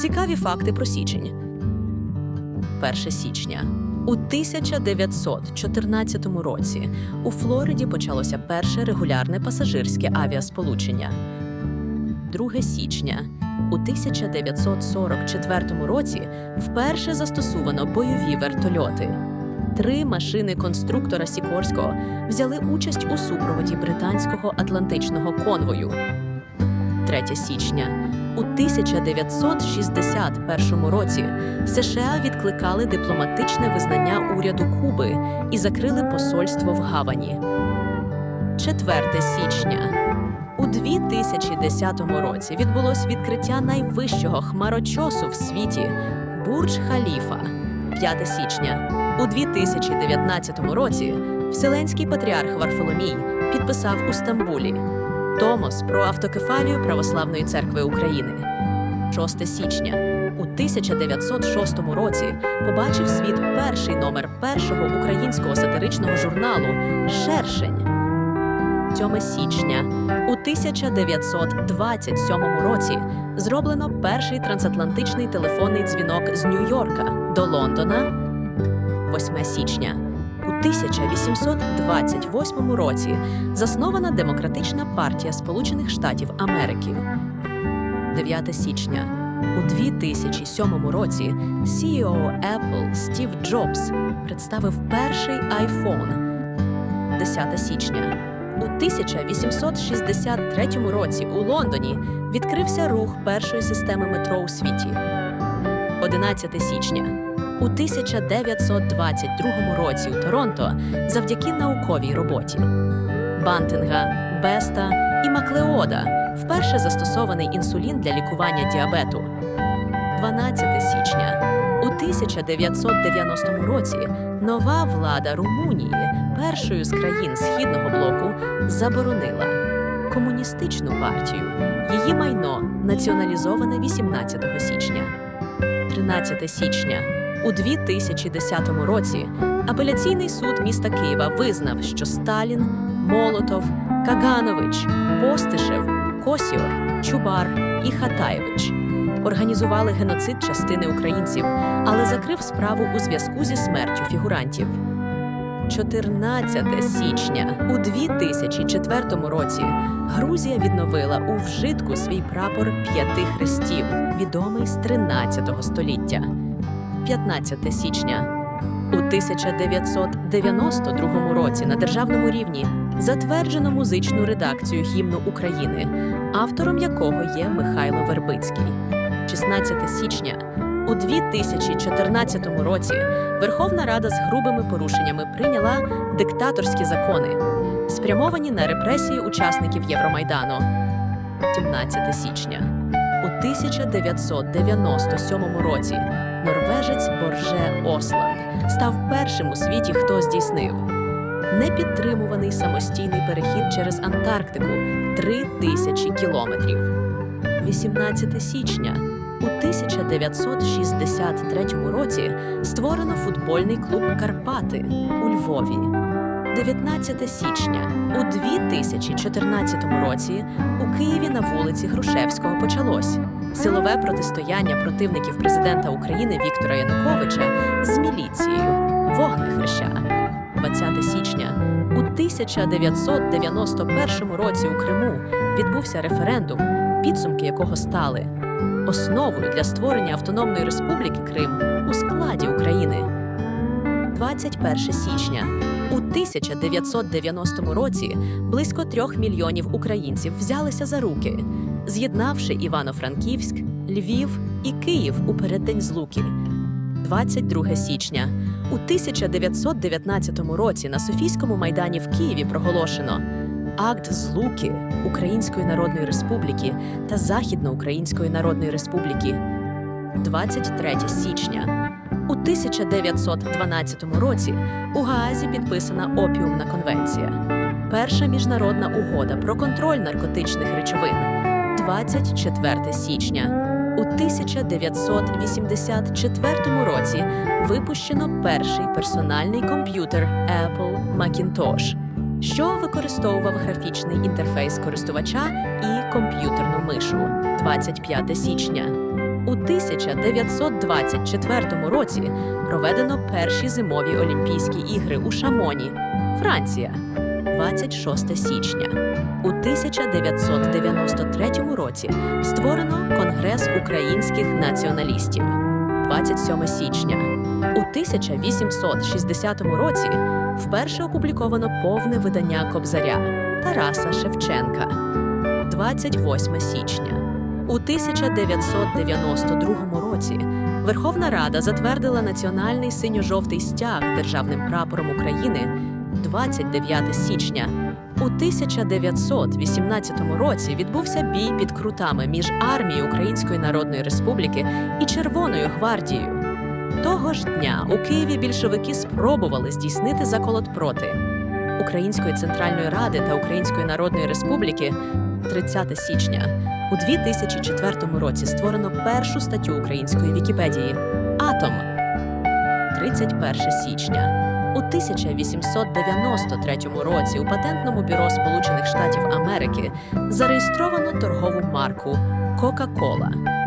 Цікаві факти про січень. 1 січня. У 1914 році у Флориді почалося перше регулярне пасажирське авіасполучення. 2 січня. У 1944 році вперше застосовано бойові вертольоти. Три машини конструктора Сікорського взяли участь у супроводі британського атлантичного конвою. 3 січня. У 1961 році США відкликали дипломатичне визнання уряду Куби і закрили посольство в Гавані. 4 січня. У 2010 році відбулось відкриття найвищого хмарочосу в світі Бурдж Халіфа. 5 січня. У 2019 році Вселенський патріарх Варфоломій підписав у Стамбулі Томос про автокефалію Православної церкви України. 6 січня. У 1906 році побачив світ перший номер першого українського сатиричного журналу Шершень. 7 січня. У 1927 році зроблено перший трансатлантичний телефонний дзвінок з Нью-Йорка до Лондона. 8 січня. У 1828 році заснована Демократична партія Сполучених Штатів Америки. 9 січня. У 2007 році CEO Apple Стів Джобс представив перший iPhone. 10 січня. У 1863 році у Лондоні відкрився рух першої системи метро у світі. 11 січня. У 1922 році у Торонто завдяки науковій роботі Бантинга, Беста і Маклеода вперше застосований інсулін для лікування діабету. 12 січня. У 1990 році нова влада Румунії, першою з країн східного блоку, заборонила комуністичну партію. Її майно націоналізоване 18 січня. 13 січня. У 2010 році апеляційний суд міста Києва визнав, що Сталін, Молотов, Каганович, Постишев, Косіор, Чубар і Хатаєвич організували геноцид частини українців, але закрив справу у зв'язку зі смертю фігурантів. 14 січня у 2004 році Грузія відновила у вжитку свій прапор п'яти хрестів, відомий з 13 століття. 15 січня. У 1992 році на державному рівні затверджено музичну редакцію гімну України, автором якого є Михайло Вербицький. 16 січня. У 2014 році Верховна Рада з грубими порушеннями прийняла диктаторські закони, спрямовані на репресії учасників Євромайдану. 17 січня. У 1997 році норвежець Борже Осланд став першим у світі, хто здійснив непідтримуваний самостійний перехід через Антарктику 3000 кілометрів. 18 січня. У 1963 році створено футбольний клуб Карпати у Львові. 19 січня у 2014 році у Києві на вулиці Грушевського почалось силове протистояння противників президента України Віктора Януковича з міліцією Вогнехреща. 20 січня у 1991 році у Криму відбувся референдум, підсумки якого стали основою для створення Автономної Республіки Крим у складі України. 21 січня у 1990 році близько трьох мільйонів українців взялися за руки, з'єднавши Івано-Франківськ, Львів і Київ у переддень злуки. 22 січня у 1919 році на Софійському майдані в Києві проголошено акт злуки Української Народної Республіки та Західноукраїнської Народної Республіки. 23 січня у 1912 році у Гаазі підписана опіумна конвенція. Перша міжнародна угода про контроль наркотичних речовин. 24 січня. У 1984 році випущено перший персональний комп'ютер Apple Macintosh, що використовував графічний інтерфейс користувача і комп'ютерну мишу. 25 січня. У 1924 році проведено перші зимові Олімпійські ігри у Шамоні, Франція, 26 січня. У 1993 році створено Конгрес українських націоналістів, 27 січня. У 1860 році вперше опубліковано повне видання Кобзаря Тараса Шевченка, 28 січня. У 1992 році Верховна Рада затвердила національний синьо-жовтий стяг державним прапором України 29 січня. У 1918 році відбувся бій під крутами між армією Української Народної Республіки і Червоною гвардією. Того ж дня у Києві більшовики спробували здійснити заколот проти Української Центральної Ради та Української Народної Республіки 30 січня. У 2004 році створено першу статтю української Вікіпедії Атом 31 січня. У 1893 році у патентному бюро Сполучених Штатів Америки зареєстровано торгову марку Кока-Кола.